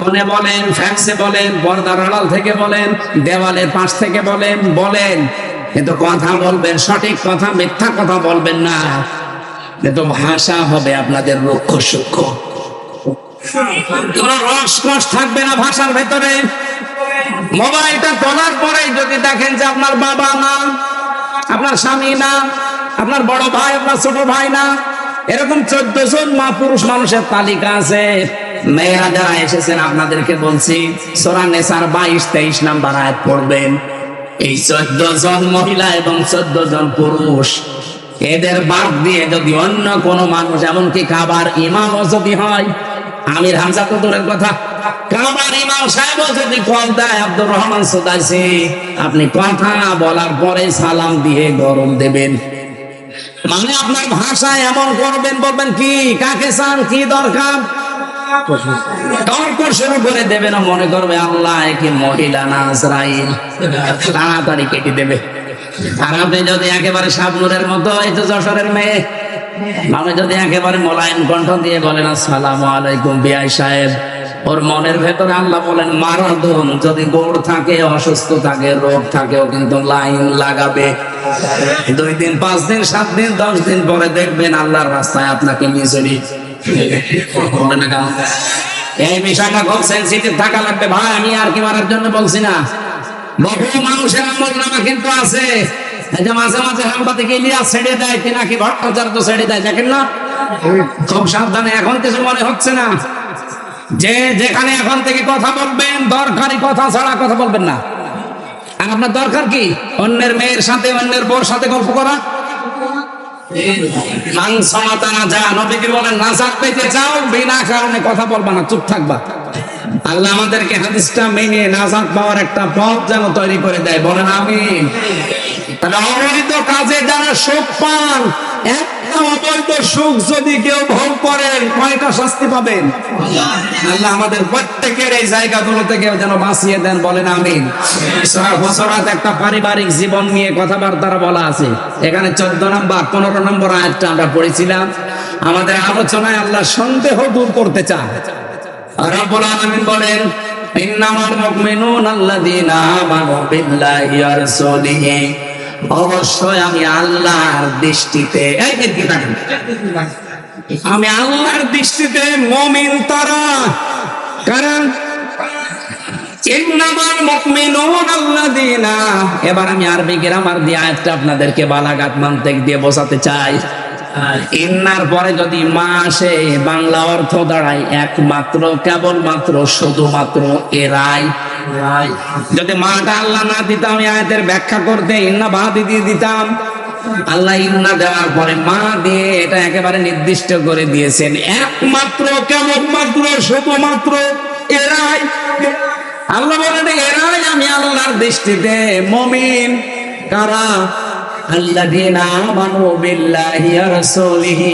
ফোনে বলেন, ফ্যাক্সে বলেন পর্দার আড়াল থেকে বলেন, দেওয়ালের পাশ থেকে বলেন বলেন। কিন্তু কথা বলবেন, সঠিক কথা, মিথ্যা কথা বলবেন না। কিন্তু ভাষা হবে আপনাদের রক্ষ সূক্ষ্ম। থাকবে না ভাষার ভেতরে। পরেই যদি দেখেন যে আপনার বাবা না আপনার স্বামী না, আপনার বড় ভাই, আপনার ছোট ভাই না, এরকম চোদ্দ জন মা পুরুষ মানুষের তালিকা আছে। মেয়েরা যারা এসেছেন, আপনাদেরকে বলছি, সোরা নেসার বাইশ, তেইশ নাম্বার আয়াত পড়বেন। এই চোদ্দ জন মহিলা এবং চোদ্দ জন পুরুষ, এদের বাদ দিয়ে যদি অন্য কোন মানুষ, এমনকি কাবার ইমামও যদি হয়, আমির হামজা তো দূরের কথা, কাবার ইমাম সাহেব যদি কল দেয় আব্দুর রহমান সুদাইসি, আপনি কথা বলার পরে সালাম দিয়ে গরম দেবেন। মানে আপনার ভাষায় এমন করবেন, বলবেন কি, কাকে চান, কি দরকার? তর্ক শুরু করে দেবে না, মনে করবে আল্লাহ কি মহিলা না ইসরাইল তাড়াতাড়ি কেটে দেবে। আর আপনি যদি একেবারে সাবনুরের মতো এই তো যশোরের মেয়ে। আমি যদি একেবারে মোলায়েম কণ্ঠ দিয়ে বলেন, আসসালাম আলাইকুম বিআই সাহেব। ওর মনের ভেতরে আল্লাহ বলেন, মারাদুন, যদি গোড় থাকে, অসুস্থ থাকে, রোগ থাকে, ও কিন্তু লাইন লাগাবে। দুই দিন, পাঁচ দিন, সাত দিন, দশ দিন পরে দেখবেন আল্লাহর রাস্তায় আপনাকে নিয়ে চলি। বলে না কেন? এই বিষয়টা খুব সেন্সিটিভ থাকা লাগবে ভাই, আমি আর কি মারার জন্য বলছি না। বহু মানুষের আমল নামা কিন্তু আছে। যে মাঝে মাঝে সাংবাদিক ইলিয়াস ছেড়ে দেয় পিনাকি ভট্টাচার্য ছেড়ে দেয়, দেখেন না? খুব সাবধানে, এখন কিছু মনে হচ্ছে না। যে যেখানে এখন থেকে কথা বলবেন, দরকারি কথা ছাড়া কথা বলবেন না। আর আপনার দরকার কি? অন্যের মেয়ের সাথে, অন্যের বউর সাথে গল্প করা? মাংস মাতা না যা বলেন, নাজাত পেতে চাও, বিনা কারণে কথা বলবা না, চুপ থাকবা। আল্লাহ আমাদেরকে হাদিসটা মেনে পাওয়ার একটা পথ যেন তৈরি করে দেয়। বলেন আমি তাহলে অবহিত কাজে যারা সুখ পান সুখ যদি কেউ ভোগ করেন কয়টা শাস্তি পাবেন? আল্লাহ আমাদের প্রত্যেকের এই জায়গাগুলো থেকে যেন বাঁচিয়ে দেন, বলেন আমিন। একটা পারিবারিক জীবন নিয়ে কথাবার্তা বলা আছে। এখানে চোদ্দ নম্বর, পনেরো নম্বর আয়াতটা আমরা পড়েছিলাম। আমাদের আলোচনায় আল্লাহ সন্দেহ দূর করতে চান। রব্বুল আলামিন বলেন, ইন্নামাল মুমিনুন আল্লাযীনা আমানু বিল্লাহি ওয়া রাসূলিহি। অবশ্যই আমি আল্লাহর দৃষ্টিতে। আমি আল্লাহর দৃষ্টিতে মুমিন তারা কারণ এবার আমি আরবি গ্রামার দিয়ে আপনাদেরকে বালাগাত মানতেক দিয়ে বোঝাতে চাই ইন্নার পরে যদি মা আসে বাংলা অর্থ দাঁড়ায়, একমাত্র, কেবলমাত্র, শুধুমাত্র এরাই যদি মাটা আল্লাহ না দিতাম আয়াতের ব্যাখ্যা করতে ইন্না বাদ দিয়ে দিতাম। আল্লাহ ইন্না দেওয়ার পরে মা দিয়ে এটা একেবারে নির্দিষ্ট করে দিয়েছেন। একমাত্র কেবলমাত্র, শুধুমাত্র এরাই। আল্লাহ বলেন এরাই আমি আল্লাহর দৃষ্টিতে মমিন। কারা? আল্লাহ রাসূলিহি।